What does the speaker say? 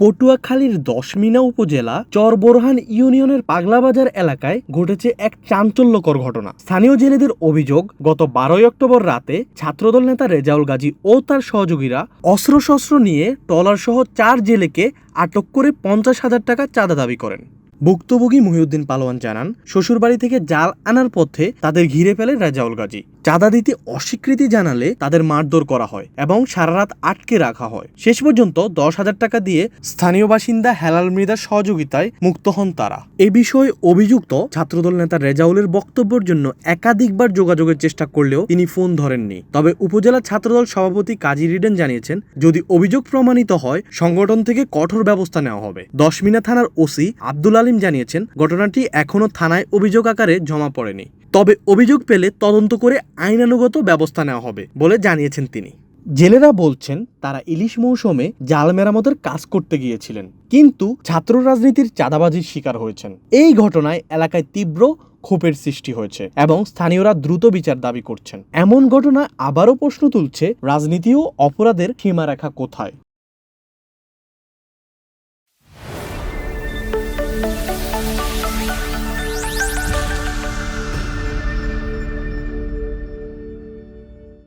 পটুয়াখালীর দশমিনা উপজেলা চরবোরহান ইউনিয়নের পাগলাবাজার এলাকায় ঘটেছে এক চাঞ্চল্যকর ঘটনা। স্থানীয় জেলেদের অভিযোগ, গত বারোই অক্টোবর রাতে ছাত্রদল নেতা রেজাউল গাজী ও তার সহযোগীরা অস্ত্রশস্ত্র নিয়ে ট্রলার সহ চার জেলেকে আটক করে পঞ্চাশ হাজার টাকা চাঁদা দাবি করেন। ভুক্তভোগী মহিউদ্দিন পালোয়ান জানান, শ্বশুরবাড়ি থেকে জাল আনার পথে তাদের ঘিরে ফেলে রেজাউল গাজী। চাঁদা দিতে অস্বীকৃতি জানালে তাদের মারধর করা হয় এবং সারা রাত আটকে রাখা হয়। শেষ পর্যন্ত দশ হাজার টাকা দিয়ে স্থানীয় বাসিন্দা হেলাল মৃদার সহযোগিতায় মুক্ত হন তারা। এ বিষয়ে অভিযুক্ত ছাত্রদল নেতা রেজাউলের বক্তব্যের জন্য একাধিকবার যোগাযোগের চেষ্টা করলেও তিনি ফোন ধরেননি। তবে উপজেলা ছাত্রদল সভাপতি কাজী রিডেন জানিয়েছেন, যদি অভিযোগ প্রমাণিত হয়, সংগঠন থেকে কঠোর ব্যবস্থা নেওয়া হবে। দশমিনা থানার ওসি আব্দুল আলিম জানিয়েছেন, ঘটনাটি এখনও থানায় অভিযোগ আকারে জমা পড়েনি। তবে অভিযোগ পেলে তদন্ত করে আইনানুগত ব্যবস্থা নেওয়া হবে বলে জানিয়েছেন তিনি। জেলেরা বলছেন, তারা ইলিশ মৌসুমে জাল মেরামতের কাজ করতে গিয়েছিলেন, কিন্তু ছাত্র রাজনীতির চাঁদাবাজির শিকার হয়েছেন। এই ঘটনায় এলাকায় তীব্র ক্ষোভের সৃষ্টি হয়েছে এবং স্থানীয়রা দ্রুত বিচার দাবি করছেন। এমন ঘটনা আবারও প্রশ্ন তুলছে, রাজনীতি ও অপরাধের সীমারেখা কোথায়?